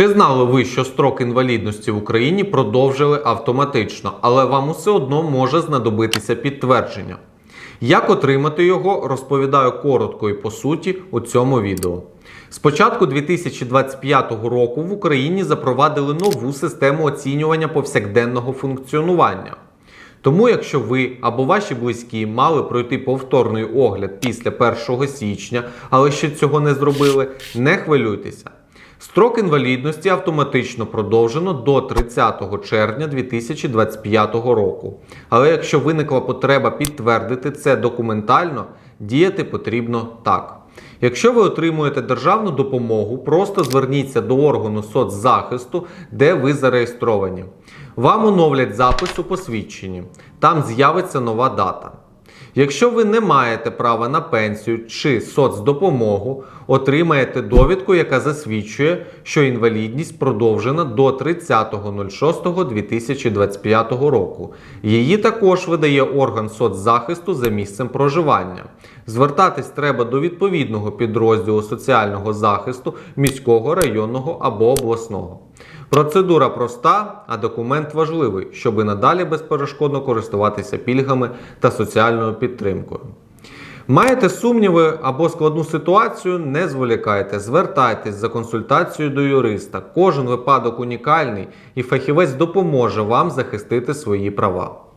Чи знали ви, що строк інвалідності в Україні продовжили автоматично, але вам усе одно може знадобитися підтвердження? Як отримати його, розповідаю коротко і по суті у цьому відео. З початку 2025 року в Україні запровадили нову систему оцінювання повсякденного функціонування. Тому, якщо ви або ваші близькі мали пройти повторний огляд після 1 січня, але ще цього не зробили, не хвилюйтеся. Строк інвалідності автоматично продовжено до 30 червня 2025 року. Але якщо виникла потреба підтвердити це документально, діяти потрібно так. Якщо ви отримуєте державну допомогу, просто зверніться до органу соцзахисту, де ви зареєстровані. Вам оновлять запис у посвідченні. Там з'явиться нова дата. Якщо ви не маєте права на пенсію чи соцдопомогу, отримаєте довідку, яка засвідчує, що інвалідність продовжена до 30.06.2025 року. Її також видає орган соцзахисту за місцем проживання. Звертатись треба до відповідного підрозділу соціального захисту міського, районного або обласного. Процедура проста, а документ важливий, щоб і надалі безперешкодно користуватися пільгами та соціальною підтримкою. Маєте сумніви або складну ситуацію, не зволікайте, звертайтесь за консультацією до юриста. Кожен випадок унікальний і фахівець допоможе вам захистити свої права.